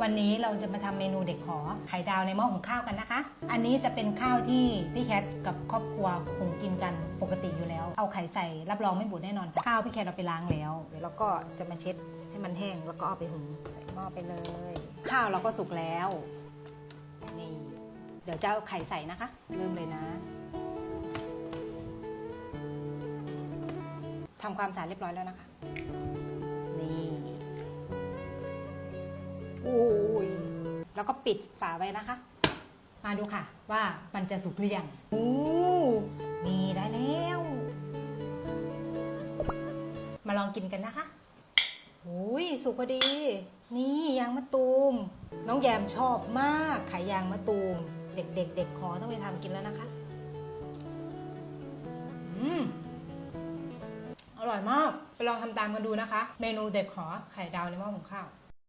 วันนี้เราจะมาทำเมนูเด็กขอไข่ดาวในหม้อหุงข้าวกันนะคะ อันนี้จะเป็นข้าวที่พี่แคทกับครอบครัวหุงกินกันปกติอยู่แล้ว เอาไข่ใส่รับรองไม่บูดแน่นอนข้าวพี่แคทเราไปล้างแล้วเดี๋ยวเราก็จะมาเช็ดให้มันแห้งแล้วก็เอาไปหุงใส่หม้อไปเลย ข้าวเราก็สุกแล้วนี่เดี๋ยวจะเอาไข่ใส่นะคะ เริ่มเลยนะทำความสะอาดเรียบร้อยแล้วนะคะ แล้วก็ปิดฝาไว้นะคะ มาดูค่ะว่ามันจะสุกหรือยังอู้นี่ได้แล้ว มาลองกินกันนะคะอุ้ยสุกพอดี นี่ยางมะตูม น้องแยมชอบมากขายยางมะตูม เด็กๆเด็กเด็กขอต้องไปทำกินแล้วนะคะอืมอร่อยมาก ไปลองทำตามกันดูนะคะ เมนูเด็ดขอไข่ดาวในหม้อหุงข้าว